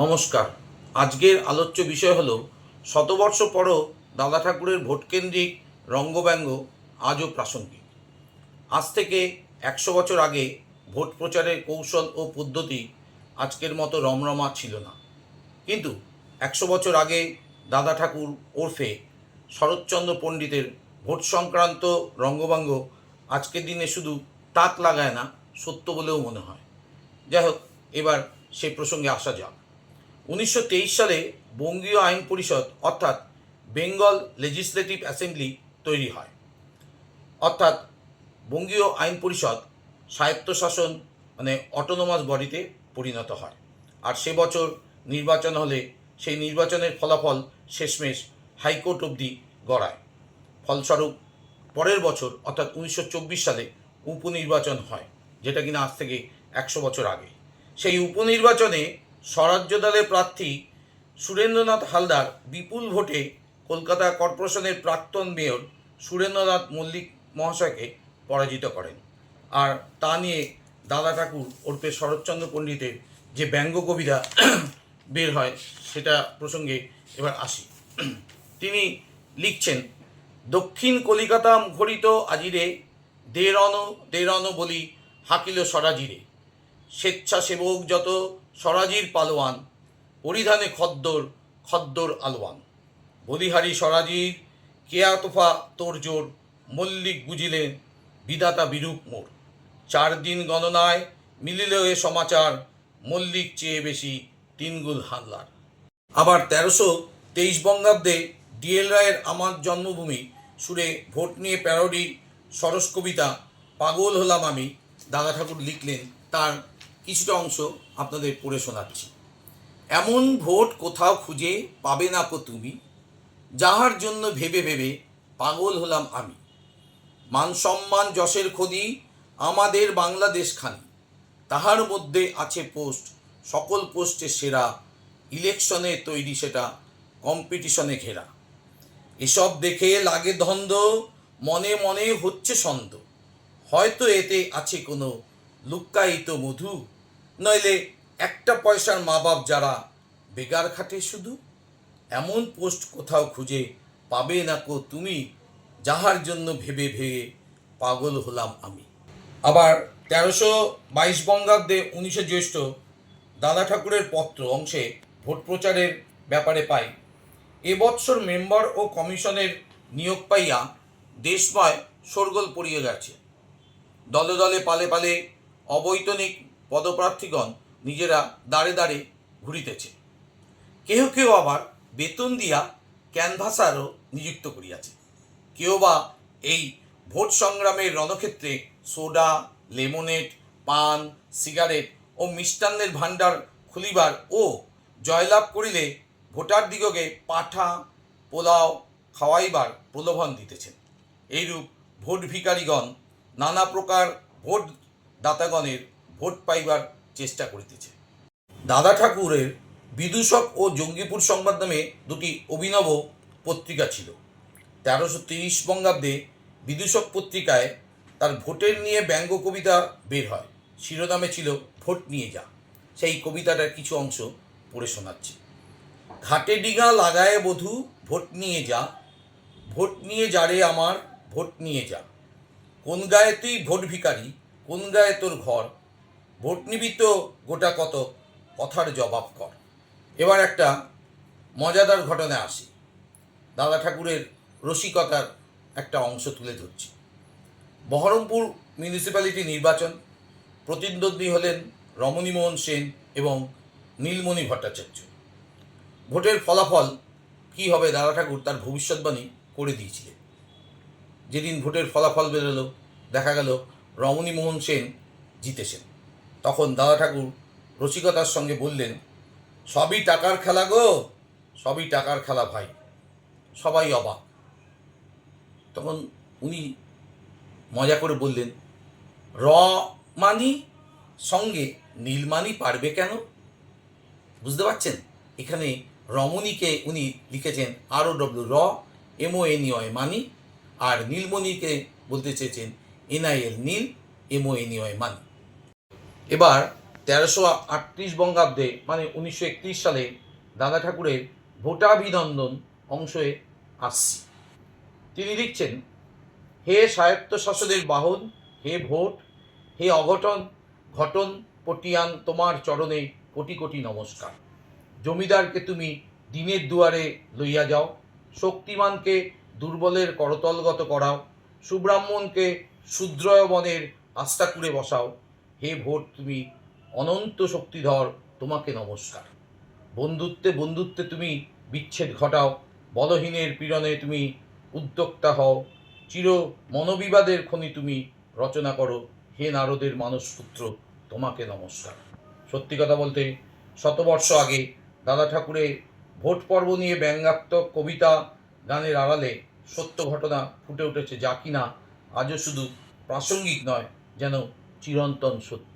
নমস্কার। আজকের আলোচ্য বিষয় হলো, শতবর্ষ পরও দাদা ঠাকুরের ভোটকেন্দ্রিক রঙ্গব্যঙ্গ আজও প্রাসঙ্গিক। আজ থেকে একশো বছর আগে ভোট প্রচারের কৌশল ও পদ্ধতি আজকের মতো রমরমা ছিল না। কিন্তু একশো বছর আগে দাদা ঠাকুর ওরফে শরৎচন্দ্র পণ্ডিতের ভোট সংক্রান্ত রঙ্গভঙ্গ আজকের দিনে শুধু তাক লাগায় না, সত্য বলেও মনে হয়। যাই হোক, এবার সেই প্রসঙ্গে আসা যাক। উনিশশো তেইশ সালে বঙ্গীয় আইন পরিষদ, অর্থাৎ বেঙ্গল লেজিসলেটিভ অ্যাসেম্বলি, তৈরি হয়। অর্থাৎ বঙ্গীয় আইন পরিষদ স্বায়ত্তশাসন মানে অটোনোমাস বডিতে পরিণত হয়। আর সে বছর নির্বাচন হলে সেই নির্বাচনের ফলাফল শেষমেশ হাইকোর্ট অবধি গড়ায়। ফলস্বরূপ পরের বছর, অর্থাৎ উনিশশো চব্বিশ সালে উপনির্বাচন হয়, যেটা কিনা আজ থেকে একশো বছর আগে। সেই উপনির্বাচনে স্বরাজ্য দলের প্রার্থী সুরেন্দ্রনাথ হালদার বিপুল ভোটে কলকাতা কর্পোরেশনের প্রাক্তন মেয়র সুরেন্দ্রনাথ মল্লিক মহাশয়কে পরাজিত করেন। আর তা নিয়ে দাদা ঠাকুর ওরফে শরৎচন্দ্র পণ্ডিতের যে ব্যঙ্গ কবিতা বের হয় সেটা প্রসঙ্গে এবার আসি। তিনি লিখছেন, দক্ষিণ কলিকাতা মুখরিত আজিরে, দেরন দেরন বলি হাকিল স্বরাজিরে স্বেচ্ছাসেবক যত স্বরাজির পালোয়ান, পরিধানে খদ্দর খদ্দর আলোয়ান। বলিহারি স্বরাজির কেয়াতফা তোরজোর মল্লিক বুঝিলেন বিদাতা বিরূপ মোর। চার দিন গণনায় মিলিল এ সমাচার, মল্লিক চেয়ে বেশি তিনগুল হাল্লার আবার তেরোশো তেইশ বঙ্গাব্দে ডিএল রায়ের আমার জন্মভূমি সুরে ভোট নিয়ে প্যারোডি সরস কবিতা পাগল হলাম আমি, দাদা ঠাকুর লিখলেন তার কিছুটা অংশ আপনাদের পড়ে শোনাচ্ছি। এমন ভোট কোথাও খুঁজে পাবে না কো তুমি, যাহার জন্য ভেবে ভেবে পাগল হলাম আমি। মান সম্মান যশের খদি আমাদের বাংলাদেশ খানি। তাহার মধ্যে আছে পোস্ট, সকল পোস্টে সেরা, ইলেকশনে তৈরি সেটা, কম্পিটিশনে ঘেরা। এসব দেখে লাগে ধন্দ, মনে মনে হচ্ছে সন্দ হয়তো এতে আছে কোনো লুক্কায়িত মধু। নইলে একটা পয়সার মা বাপ যারা বেকার খাটে শুধু, এমন পোস্ট কোথাও খুঁজে পাবে না কো তুমি, যাহার জন্য ভেবে ভেবে পাগল হলাম আমি। আবার তেরোশো বাইশ বঙ্গাব্দে উনিশে জ্যৈষ্ঠ দাদা ঠাকুরের পত্র অংশে ভোট প্রচারের ব্যাপারে পাই। এবৎসর মেম্বার ও কমিশনের নিয়োগ পাইয়া দেশময় শোরগোল পড়িয়ে গেছে। দলে দলে পালে পালে অবৈতনিক পদপ্রার্থীগণ নিজেরা দাঁড়ে দাঁড়ে ঘুরিতেছে। কেহ কেউ আবার বেতন দিয়া ক্যানভাসারও নিযুক্ত করিয়াছে। কেউ বা এই ভোট সংগ্রামের রণক্ষেত্রে সোডা লেমনেড পান, সিগারেট ও মিষ্টান্নের ভাণ্ডার খুলিবার ও জয়লাভ করিলে ভোটার দিগকে পাঠা, পোলাও খাওয়াইবার প্রলোভন দিতেছেন। এইরূপ ভোট ভিকারীগণ নানা প্রকার ভোট দাতাগণের ভোট পাইবার চেষ্টা করিতেছে। দাদা ঠাকুরের বিদূষক ও জঙ্গিপুর সংবাদ নামে দুটি অভিনব পত্রিকা ছিল। তেরোশো তিরিশ বঙ্গাব্দে বিদূষক পত্রিকায় তার ভোটের নিয়ে ব্যঙ্গ কবিতা বের হয়। শিরোনামে ছিল, ভোট নিয়ে যা। সেই কবিতাটার কিছু অংশ পড়ে শোনাচ্ছি। ঘাটে ডিঙা লাগায় বধূ, ভোট নিয়ে যা। ভোট নিয়ে যারে আমার, ভোট নিয়ে যা। কোন গায়ে তুই ভোট ভিকারি কোন গায়ে তোর ঘর? ভোট নিবি তো গোটা কত? কথার জবাব কর। এবার একটা মজাদার ঘটনায় আসি। দাদা ঠাকুরের রসিকতার একটা অংশ তুলে ধরছি। বহরমপুর মিউনিসিপ্যালিটি নির্বাচন, প্রতিদ্বন্দ্বী হলেন রমণীমোহন সেন এবং নীলমণি ভট্টাচার্য। ভোটের ফলাফল কী হবে দাদা ঠাকুর তার ভবিষ্যৎবাণী করে দিয়েছিলেন। যেদিন ভোটের ফলাফল বেরোলো, দেখা গেল রমণীমোহন সেন জিতেছেন। তখন দাদা ঠাকুর রসিকতার সঙ্গে বললেন, সবই টাকার খেলা গো, সবই টাকার খেলা ভাই, সবাই অবাক। তখন উনি মজা করে বললেন, র মানি, সঙ্গে নীলমানি পারবে কেন? বুঝতে পারছেন? এখানে রমণীকে উনি লিখেছেন আর ও ডব্লিউ র এমও এন ইয় মানি, আর নীলমণিকে বলতে চেয়েছেন এনআইএল নীল ইয় এবার তেরোশো আটত্রিশ বঙ্গাব্দে মানে উনিশশো একত্রিশ সালে দাদা ঠাকুরের ভোটাভিনন্দন অংশে আসছি। তিনি লিখছেন, হে স্বায়ত্তশাসনের বাহন, হে ভোট, হে অঘটন, ঘটন পটিয়ান তোমার চরণে কোটি কোটি নমস্কার। জমিদারকে তুমি দিনের দুয়ারে লইয়া যাও, শক্তিমানকে দুর্বলের করতলগত করাও, সুব্রাহ্মণকে শূদ্রয় বনের আস্তাকুড়ে বসাও। হে ভোট, তুমি অনন্ত শক্তিধর, তোমাকে নমস্কার। বন্ধুত্বে বন্ধুত্বে তুমি বিচ্ছেদ ঘটাও, বলহীনের পীড়নে তুমি উদ্যোক্তা হও, চির মনোবিবাদের খনি তুমি রচনা করো। হে নারদের মানসপুত্র, তোমাকে নমস্কার। সত্যি কথা বলতে, শতবর্ষ আগে দাদা ঠাকুরের ভোট পর্ব নিয়ে ব্যঙ্গাত্মক কবিতা গানের আড়ালে সত্য ঘটনা ফুটে উঠেছে যা কিনা আজও শুধু প্রাসঙ্গিক নয় যেন চিরন্তন সত্য।